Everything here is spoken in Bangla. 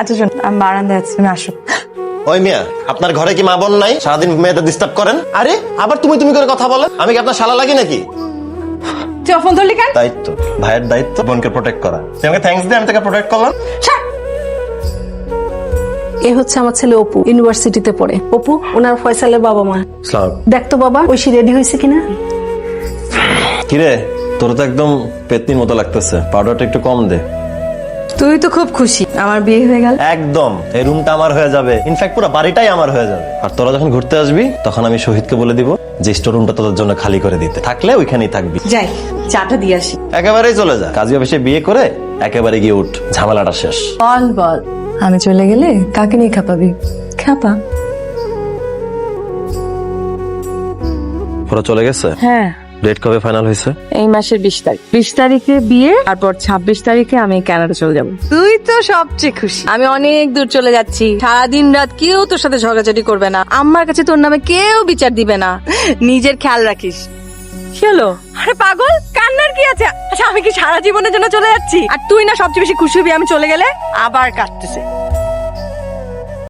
আচ্ছা শোন আমি বারান্দায় আছি তুমি আসো। ওই মিয়া আপনার ঘরে কি মা বোন নাই? সারাদিন মেয়েদের ডিস্টার্ব করেন? আরে আবার তুমি তুমি করে কথা বলেন। আমি কি আপনার শালা লাগি নাকি? তুই ফোন ধরলি কেন? দায়িত্ব। ভাইয়ের দায়িত্ব বোনকে প্রোটেক্ট করা। তুই আমাকে থ্যাঙ্কস দিয়ে আমি তাকে প্রোটেক্ট করলাম। এ হচ্ছে আমার ছেলে অপু ইউনিভার্সিটিতে পড়ে। অপু ওনার ফয়সালের বাবা মা। দেখ তো বাবা ঐশী রেডি হয়েছে কিনা? কিরে তোর তো একদম পেতনির মতো লাগতেছে। পাউডারটা একটু কম দে। তুই তো খুব খুশি। আমার বিয়ে হয়ে গেল। একদম। এই রুমটা আমার হয়ে যাবে। ইনফ্যাক্ট পুরো বাড়িটাই আমার হয়ে যাবে। আর তোরা যখন ঘুরতে আসবি তখন আমি শহীদকে বলে দিব যে স্টোর রুমটা তোদের জন্য খালি করে দিতে। থাকলে ওইখানেই থাকবি। যাই চাটা দিয়ে আসি। একেবারেই চলে যা। কাজী অফিসে বিয়ে করে একেবারে গিয়ে উঠ। ঝামেলাটা শেষ। বল বল। আমি চলে গেলে কাকে নিয়ে খাপাবি? খাপা। ওরা চলে গেছে? হ্যাঁ। ডেট কবে ফাইনাল হয়েছে? এই মাসের বিশ তারিখ। বিশ তারিখে বিয়ে তারপর ছাব্বিশ তারিখে আমি কানাডা চলে যাব। তুই তো সবচেয়ে খুশি। আমি অনেক দূর চলে যাচ্ছি। সারাদিন রাত কেউ তোর সাথে ঝগড়াঝাটি করবে না। আমার কাছে তোর নামে কেউ বিচার দিবে না। নিজের খেয়াল রাখিস। কি হলো? আরে পাগল কান্নার কি আছে? আচ্ছা আমি কি সারা জীবনের জন্য চলে যাচ্ছি? আর তুই না সবচেয়ে বেশি খুশি হবি আমি চলে গেলে? আবার কাটতেছে